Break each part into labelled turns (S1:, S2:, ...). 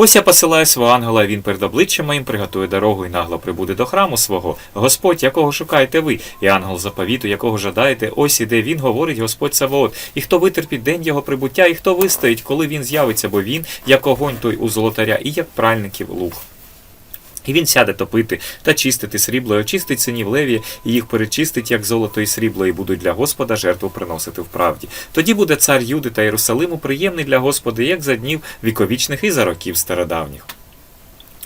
S1: Ось я посилаю свого ангела, він перед обличчям моїм приготує дорогу і нагло прибуде до храму свого. Господь, якого шукаєте ви, і ангел заповіту, якого жадаєте, ось іде він, говорить Господь Саваот. І хто витерпить день його прибуття, і хто вистоїть, коли він з'явиться, бо він, як огонь той у золотаря, і як пральників луг. І він сяде топити та чистити срібло, і очистить синів Леві, і їх перечистить, як золото і срібло, і будуть для Господа жертву приносити в правді. Тоді буде цар Юди та Єрусалиму приємний для Господа, як за днів віковічних і за років стародавніх.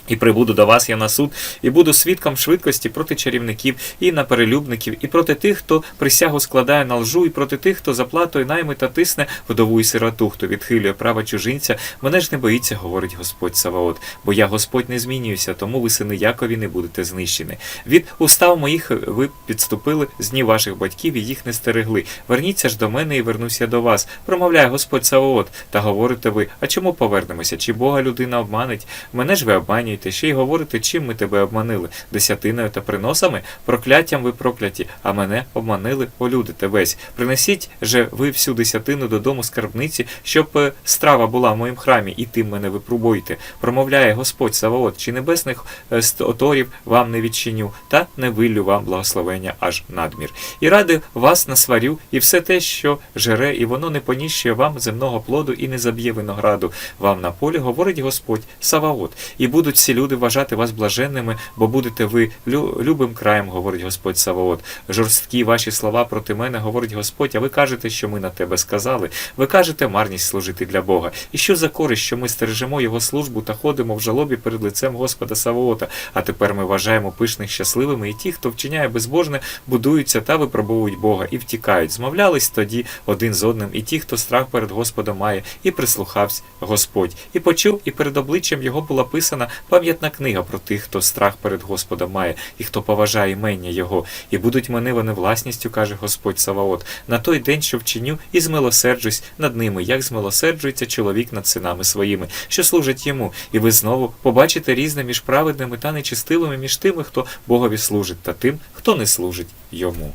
S1: І прибуду до вас я на суд, і буду свідком швидкості проти чарівників і наперелюбників, і проти тих, хто присягу складає на лжу, і проти тих, хто заплатує найми та тисне вдову і сироту, хто відхилює права чужинця. Мене ж не боїться, говорить Господь Саваот, бо я Господь не змінююся, тому ви сини Якові не будете знищені. Від устав моїх ви підступили з днів ваших батьків і їх не стерегли. Верніться ж до мене і вернуся до вас. Промовляє Господь Саваот, та говорите ви, а чому повернемося? Чи Бога людина обманить? Мене ж ви обманюєте, ще й говорите, чим ми тебе обманили? Десятиною та приносами? Прокляттям ви прокляті, а мене обманили, полюдите весь. Принесіть же ви всю десятину додому скарбниці, щоб е, страва була в моїм храмі, і тим мене випробуйте. Промовляє Господь Саваот, чи небесних е, оторів вам не відчиню, та не виллю вам благословення аж надмір. І ради вас насварю, і все те, що жере, і воно не поніщує вам земного плоду і не заб'є винограду вам на полі, говорить Господь Саваот. І будуть всі люди вважати вас блаженними, бо будете ви лю- любим краєм, говорить Господь Саваот. Жорсткі ваші слова проти мене, говорить Господь, а ви кажете, що ми на тебе сказали. Ви кажете марність служити для Бога. І що за користь, що ми стережемо його службу та ходимо в жалобі перед лицем Господа Саваота. А тепер ми вважаємо пишних щасливими, і ті, хто вчиняє безбожне, будуються та випробовують Бога і втікають. Змовлялись тоді один з одним, і ті, хто страх перед Господом має, і прислухався Господь. І почув, і перед обличчям його була писана пам'ятна книга про тих, хто страх перед Господом має, і хто поважає імення Його. І будуть мене вони власністю, каже Господь Саваот, на той день, що вчиню, і змилосерджусь над ними, як змилосерджується чоловік над синами своїми, що служать йому. І ви знову побачите різне між праведними та нечистивими, між тими, хто Богові служить, та тим, хто не служить йому.